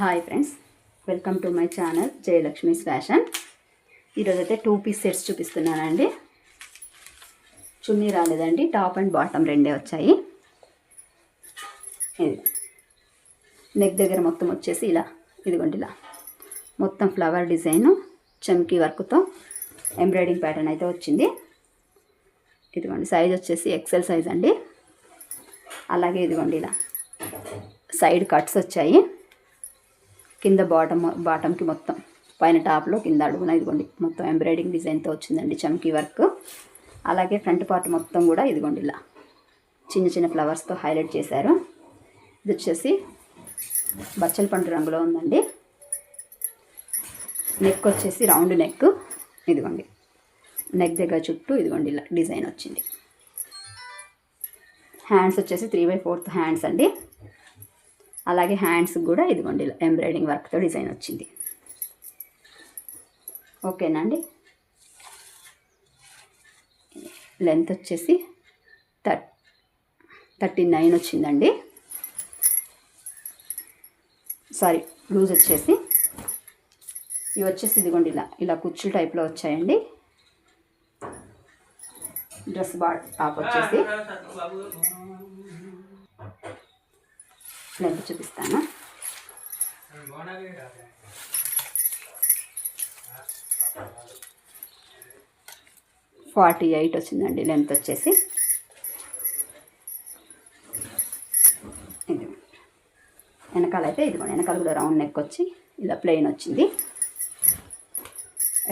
Hi friends welcome to my channel Jayalakshmi's fashion ఈరోజు అయితే two piece sets చూపిస్తున్నానండి. చున్నీ రాలేదండి టాప్ అండ్ బాటమ్ రెండే వచ్చాయి. ఇది. నెక్ దగ్గర మొత్తం వచ్చేసి ఇలా ఇదిగోండి ఇలా. మొత్తం ఫ్లవర్ డిజైను చమ్కీ వర్క్తో ఎంబ్రాయిడింగ్ ప్యాటర్న్ అయితే వచ్చింది. ఇదిగోండి సైజ్ వచ్చేసి ఎక్సెల్ సైజ్ అండి. అలాగే ఇదిగోండి ఇలా సైడ్ కట్స్ వచ్చాయి. కింద బాటమ్ బాటమ్కి మొత్తం పైన టాప్లో కింద అడుగున ఇదిగోండి మొత్తం ఎంబ్రాయిడింగ్ డిజైన్తో వచ్చిందండి చమ్కీ వర్క్. అలాగే ఫ్రంట్ పార్ట్ మొత్తం కూడా ఇదిగోండి ఇలా చిన్న చిన్న ఫ్లవర్స్తో హైలైట్ చేశారు. ఇది వచ్చేసి బచ్చల పండు రంగులో ఉందండి. నెక్ వచ్చేసి రౌండ్ నెక్ ఇదిగోండి. నెక్ దగ్గర చుట్టూ ఇదిగోండి ఇలా డిజైన్ వచ్చింది. హ్యాండ్స్ వచ్చేసి త్రీ బై ఫోర్త్ హ్యాండ్స్ అండి. అలాగే హ్యాండ్స్ కూడా ఇదిగోండి ఎంబ్రాయిడింగ్ వర్క్తో డిజైన్ వచ్చింది. ఓకేనా అండి? లెంత్ వచ్చేసి థర్ థర్టీ నైన్ వచ్చిందండి. సారీ లూజ్ వచ్చేసి ఇవి వచ్చేసి ఇదిగోండి ఇలా ఇలా కుచ్చులు టైప్లో వచ్చాయండి. డ్రెస్ బా టాప్ వచ్చేసి. లెంత్ చూపిస్తాను. ఫార్టీ ఎయిట్ వచ్చిందండి లెంత్ వచ్చేసి. ఇది వెనకాల అయితే ఇదిగోండి వెనకాల కూడా రౌండ్ నెక్ వచ్చి ఇలా ప్లెయిన్ వచ్చింది.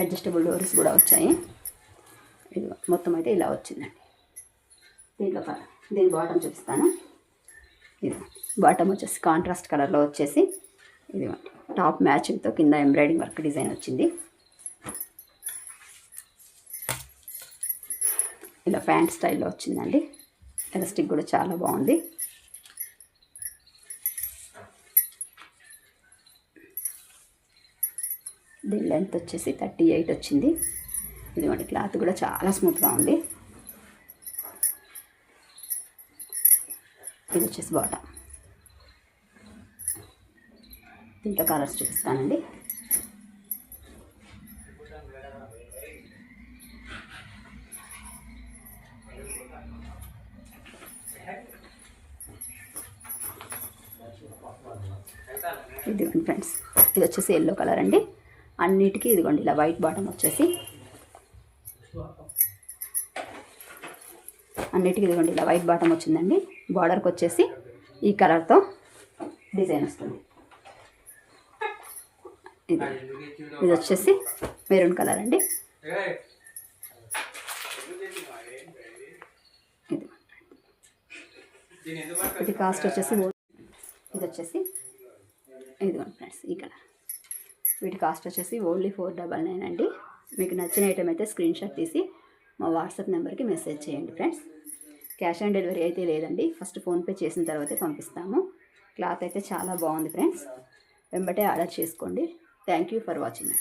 అడ్జస్టబుల్ డోర్స్ కూడా వచ్చాయి. ఇది మొత్తం అయితే ఇలా వచ్చిందండి. దీంట్లో దీని బాటం చూపిస్తాను. ఇది బాటమ్ వచ్చేసి కాంట్రాస్ట్ కలర్లో వచ్చేసి ఇది టాప్ మ్యాచింగ్తో కింద ఎంబ్రాయిడింగ్ వర్క్ డిజైన్ వచ్చింది. ఇలా ప్యాంట్ స్టైల్లో వచ్చిందండి. ఎలాస్టిక్ కూడా చాలా బాగుంది. దీని లెంత్ వచ్చేసి థర్టీ ఎయిట్ వచ్చింది. ఇదిగోండి క్లాత్ కూడా చాలా స్మూత్గా ఉంది. ఇది వచ్చేసి బాట. దీంట్లో కలర్స్ చూపిస్తానండి. ఇదిగోండి ఫ్రెండ్స్. ఇది వచ్చేసి ఎల్లో కలర్ అండి. అన్నిటికీ ఇదిగోండి ఇలా వైట్ బాటమ్ వచ్చేసి. అన్నిటికీ ఇదిగోండి ఇలా వైట్ బాటమ్ వచ్చిందండి. బార్డర్కి వచ్చేసి ఈ కలర్తో డిజైన్ వస్తుంది. ఇది ఇది వచ్చేసి మెరూన్ కలర్ అండి. ఇది ఇది కాస్ట్ వచ్చేసి ఇది వచ్చేసి ఇదిగోండి ఫ్రెండ్స్ ఈ కలర్ వీటి కాస్ట్ వచ్చేసి ఓన్లీ ఫోర్ డబల్ నైన్ అండి. మీకు నచ్చిన ఐటమ్ అయితే స్క్రీన్ షాట్ తీసి మా వాట్సాప్ నెంబర్కి మెసేజ్ చేయండి ఫ్రెండ్స్. క్యాష్ ఆన్ డెలివరీ అయితే లేదండి. ఫస్ట్ ఫోన్పే చేసిన తర్వాతే పంపిస్తాము. క్లాత్ అయితే చాలా బాగుంది ఫ్రెండ్స్. వెంబటే ఆర్డర్ చేసుకోండి. Thank you for watching.